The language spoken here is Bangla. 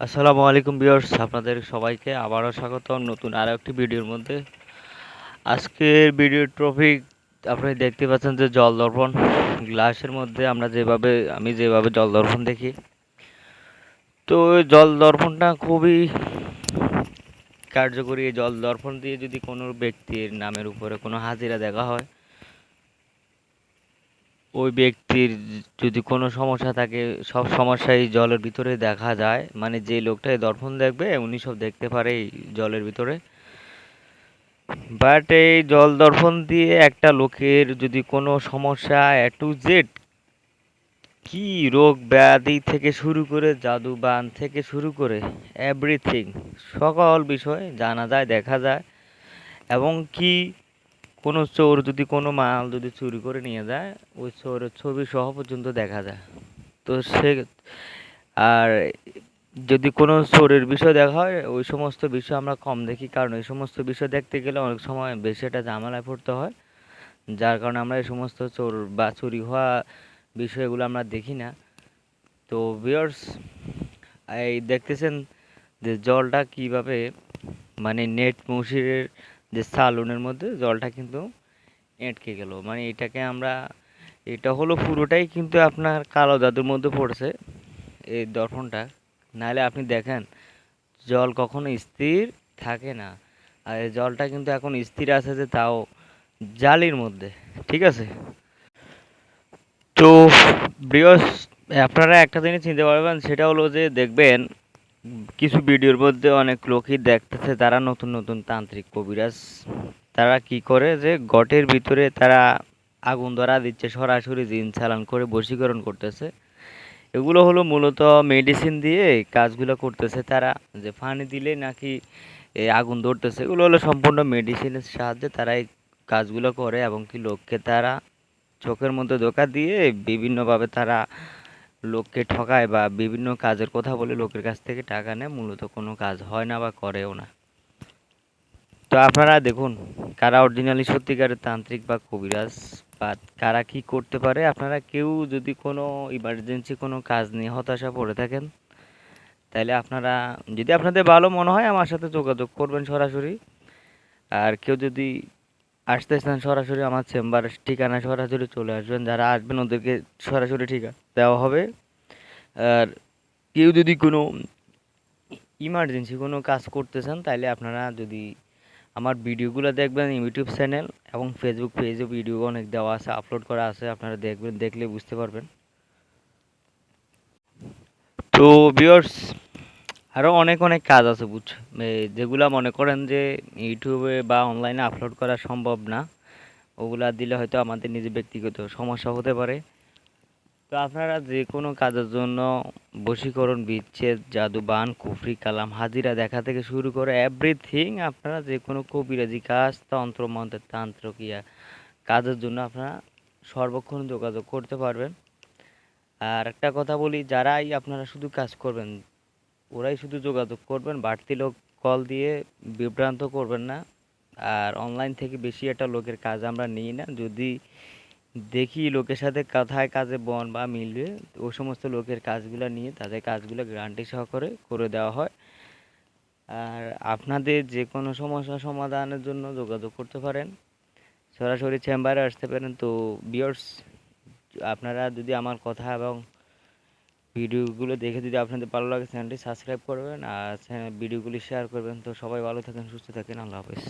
আসসালামু আলাইকুম ভিউয়ার্স, আপনাদের সবাইকে আবারও স্বাগত নতুন আরও একটি ভিডিওর মধ্যে। আজকের ভিডিওর টপিক আপনি দেখতে পাচ্ছেন যে জল দর্পণ। গ্লাসের মধ্যে আমরা যেভাবে, আমি যেভাবে জল দর্পণ দেখি। তো জল দর্পণটা খুবই কার্যকরী। জল দর্পণ দিয়ে যদি কোনো ব্যক্তির নামের উপরে কোনো হাজিরা দেখা হয় ওই ব্যক্তির যদি কোনো সমস্যা থাকে, সব সমস্যাই জলের ভিতরে দেখা যায়। মানে যে লোকটা এই দর্পণ দেখবে, উনি সব দেখতে পারে এই জলের ভিতরে। বাট এই জল দর্পণ দিয়ে একটা লোকের যদি কোনো সমস্যা এ টু জেড কি রোগ ব্যাধি থেকে শুরু করে জাদু বান থেকে শুরু করে এভরিথিং সকল বিষয় জানা যায়, দেখা যায়। এবং কি কোনো চোর যদি কোনো মাল যদি চুরি করে নিয়ে যায়, ওই চোরের ছবি সহ পর্যন্ত দেখা যায়। তো সে আর যদি কোনো চোরের বিষয় দেখা হয়, ওই সমস্ত বিষয় আমরা কম দেখি। কারণ এই সমস্ত বিষয় দেখতে গেলে অনেক সময় বেশি একটা ঝামেলায় পড়তে হয়। যার কারণে আমরা এই সমস্ত চোর বা চুরি হওয়া বিষয়গুলো আমরা দেখি না। তো ভিউয়ার্স এই দেখতেছেন যে জলটা কীভাবে মানে নেট মসিরের যে সালুনের মধ্যে জলটা কিন্তু এঁটকে গেল। মানে এটাকে আমরা, এটা হলো পুরোটাই কিন্তু আপনার কালো জাদুর মধ্যে পড়ছে এই দর্পণটা। নাহলে আপনি দেখেন, জল কখনো স্থির থাকে না। আর এই জলটা কিন্তু এখন স্থির আছে যে তাও জালির মধ্যে, ঠিক আছে? তো বৃহস আপনারা একটা জিনিস চিনতে পারবেন, সেটা হলো যে দেখবেন কিছু ভিডিওর মধ্যে অনেক লোকই দেখতেছে তারা নতুন নতুন তান্ত্রিক কবিরাজ। তারা কি করে যে গটের ভিতরে তারা আগুন ধরা দিচ্ছে, সরাসরি জিন চালান করে বশীকরণ করতেছে। এগুলো হলো মূলত মেডিসিন দিয়ে কাজগুলো করতেছে তারা। যে ফানি দিলে নাকি আগুন ধরতেছে, এগুলো হলো সম্পূর্ণ মেডিসিনের সাহায্যে তারা এই কাজগুলো করে এবং কি লোককে তারা চোখের মধ্যে ধোকা দিয়ে বিভিন্নভাবে তারা লোককে ঠকায় বা বিভিন্ন কাজের কথা বলে লোকের কাছ থেকে টাকা নেয়, মূলত কোনো কাজ হয় না বা করেও না। তো আপনারা দেখুন, কারা অরিজিনালি সত্যিকারের তান্ত্রিক বা কবিরাজ বা কারা কি করতে পারে, আপনারা কেউ যদি কোনো ইমার্জেন্সি কোনো কাজ নিয়ে হতাশা পড়ে থাকেন, তাহলে আপনারা, যদি আপনাদের ভালো মনে হয় আমার সাথে যোগাযোগ করবেন সরাসরি। আর কেউ যদি আসতে চান সরাসরি আমার চেম্বার ঠিকানা সরাসরি চলে আসবেন। যারা আসবেন ওদেরকে সরাসরি ঠিকা দেওয়া হবে। আর কেউ যদি কোনো ইমার্জেন্সি কোনো কাজ করতে চান তাহলে আপনারা যদি আমার ভিডিওগুলো দেখবেন, ইউটিউব চ্যানেল এবং ফেসবুক পেজে ভিডিও অনেক দেওয়া আছে আপলোড করা আছে, আপনারা দেখবেন, দেখলে বুঝতে পারবেন। তো ভিউয়ার্স আরও অনেক অনেক কাজ আছে বুঝ যেগুলা মনে করেন যে ইউটিউবে বা অনলাইনে আপলোড করা সম্ভব না, ওগুলা দিলে হয়তো আমাদের নিজে ব্যক্তিগত সমস্যা হতে পারে। তো আপনারা যে কোনো কাজের জন্য বশীকরণ বিচ্ছেদ জাদু বান কুফরি, কালাম, হাজিরা দেখা থেকে শুরু করে এভরিথিং আপনারা যে কোনো কবিরাজি কাজ, তন্ত্র মন্ত্রের তান্ত্রিকিয়া কাজের জন্য আপনারা সর্বক্ষণ যোগাযোগ করতে পারবেন। আর একটা কথা বলি, যারাই আপনারা শুধু কাজ করবেন ওরাই শুধু যোগাযোগ করবেন, বাড়তি লোক কল দিয়ে বিভ্রান্ত করবেন না। আর অনলাইন থেকে বেশি একটা লোকের কাজ আমরা নিই না। যদি দেখি লোকের সাথে কথায় কাজে বন বা মিলবে ও সমস্ত লোকের কাজগুলো নিয়ে তাদের কাজগুলো গ্যারান্টি সহকারে করে দেওয়া হয়। আর আপনাদের যে কোনো সমস্যা সমাধানের জন্য যোগাযোগ করতে পারেন। সরাসরি চেম্বারে আসতে পারেন। তো বিয়ার্স আপনারা যদি আমার কথা এবং ভিডিওগুলো দেখে যদি আপনাদের ভালো লাগে চ্যানেলটি সাবস্ক্রাইব করবেন আর ভিডিওগুলি শেয়ার করবেন। তো সবাই ভালো থাকেন, সুস্থ থাকেন। আল্লাহ হাফেজ।